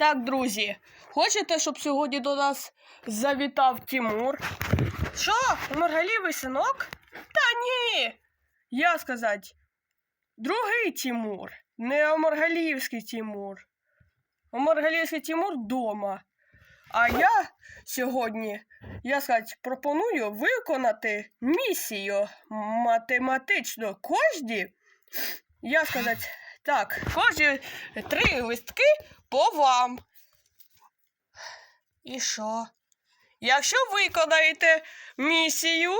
Так, друзі, хочете, щоб сьогодні до нас завітав Тимур? Що? Маргалівий синок? Та ні. Я сказать, другий Тимур, не Омаргалівський Тимур. Омаргалівський Тимур вдома. А я сьогодні, я сказать, пропоную виконати місію математично кожні. Я сказать, так, кожні три листки по вам. І що? Якщо виконаєте місію,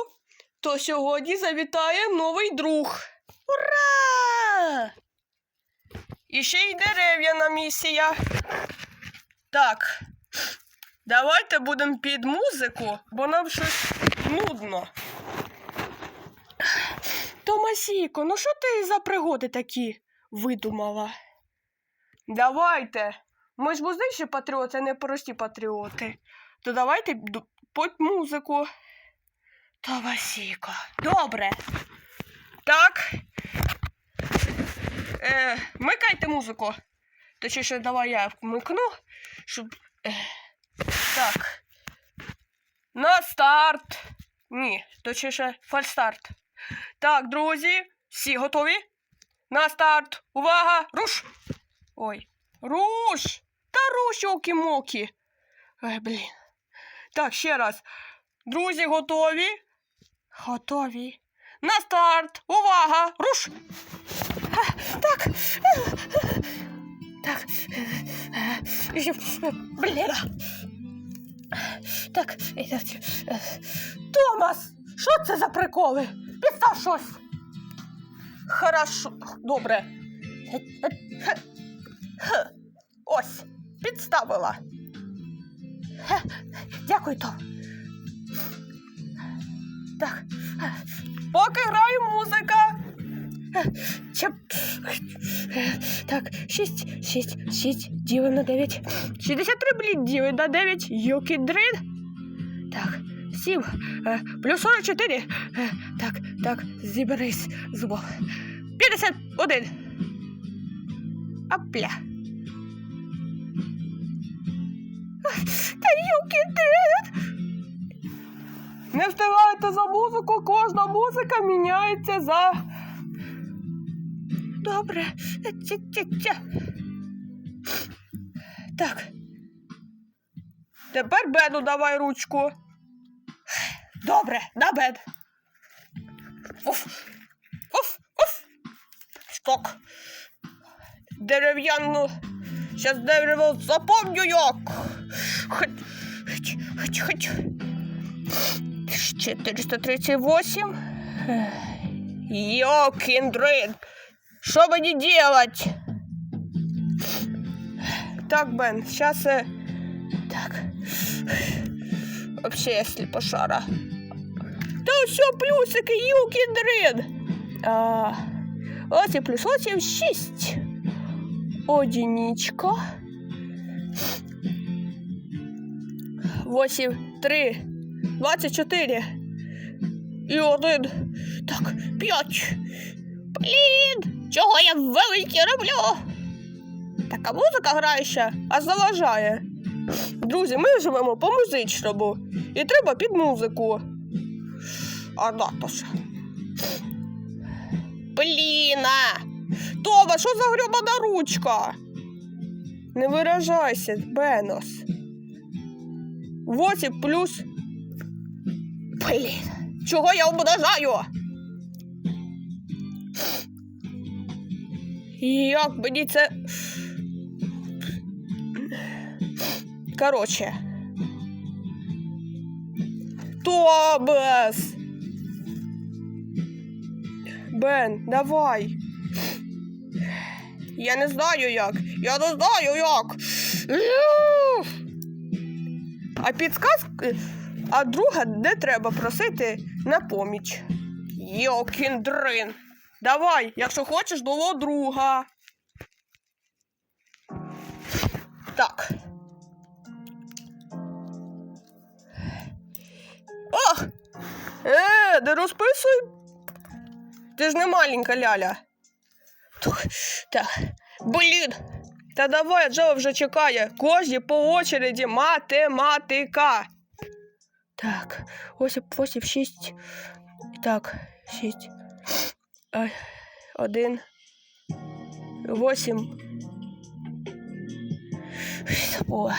то сьогодні завітає новий друг. Ура! І ще й дерев'яна місія. Так. Давайте будемо під музику, бо нам щось нудно. Томасіко, ну що ти за пригоди такі видумала? Давайте. Ми ж музичні патріоти, а не прості патріоти. То давайте під музику. Томасіко. Добре. Так. Е, микайте музику. Точніше, давай я вмикну, щоб. Е, так. На старт. Ні, точніше, фальстарт. Так, друзі, всі готові? На старт. Увага! Руш! Ой. Руш! Та руш, окі-мокі. Ой, блін. Так, ще раз. Друзі, готові? Готові. На старт! Увага! Руш! Ха, Так. Так. Блін. Так. Томас! Що це за приколи? Підстав щось. Хорошо. Добре. Ось, підставила. Дякую, Том. Так. Поки грає музика. Чеп. Так, 6, 6, 6, ділимо на 9. 63, блін, ділимо на 9. Юкі дрин. Так, 7, е, плюс 44. Е, Так, так, зіберись, зубов. 51. Апля. Та юки дрин. Не встигайте за музику, кожна музика міняється за. Добре. Тя-тя-тя. Так. Тепер Бену давай ручку. Добре, на Бен. Уф. Уф, уф. Сток. Дерев'яну. Сейчас дерево запомню як. Хоть, хоть, хоть, хоть. 438. Йокіндрин. Что мне делать? Так, Бен, сейчас... Э... Так. Вообще, я слепошара. Да все, плюсики, юкіндрин. А, і плюс, ось і 6. Одиничка. 8, 3, 24. І один. Так, 5. Блін, чого я великі роблю? Така музика грає ще, а заважає. Друзі, ми живемо по музичному. І треба під музику. А натоша. Бліна! Тома, що за грьобана ручка? Не виражайся, Бенос. 8 плюс. Блін, чого я ображаю? Як мені це. Короче. Тобас! Бен, давай. Я не знаю як. Я не знаю як. А підсказки, а друга не треба просити на поміч. Йокіндрин. Давай, якщо хочеш, до друга. Так. Ох! Е, не розписуй. Ти ж не маленька ляля. Тух, блін. Та давай, Джо вже чекає. Кожні по очереді математика. Так, ось 8, 6. Так, 6. Ай, один. Восім. О.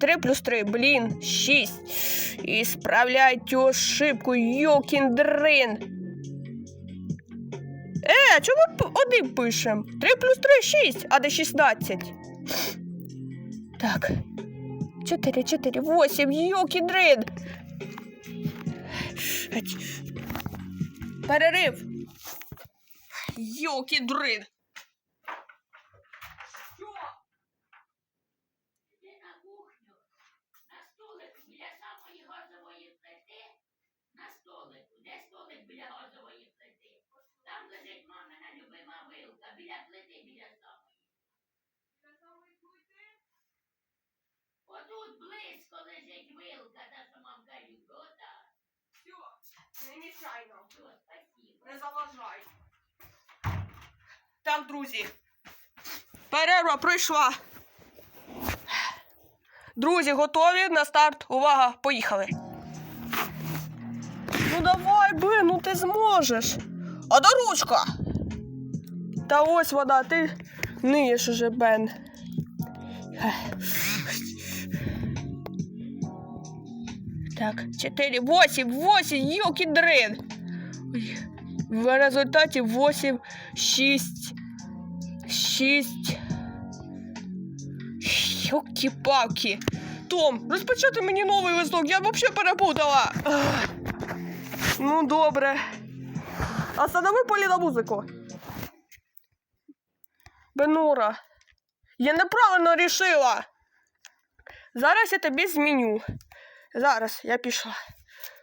Три плюс три, блін, шість. І справляйте ошибку, йокін дрин. Е, чому один пишем? Три плюс три шість, а де шістнадцять. Так. Чотири, чотири, восім, йокі дрин. Перерив. Йокі дрин. Лежить вилка, та що мамка любить. Ота. Не мішай нам. Все, спасибо. Не заважай. Так, друзі. Перерва пройшла. Друзі, готові на старт. Увага, поїхали. Ну давай, би, ну ти зможеш. А до ручка. Та ось вода, ти ниєш уже, Бен. Так, 4, 8, 8, йоки дрин. В результаті 8, 6, 6. Йоки-палки. Том, розпочати мені новий листок, я взагалі перепутала. Ну, добре. Останови Поліна музику. Бенура, я неправильно рішила. Зараз я тобі зміню. Зараз я пішла.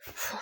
Фу.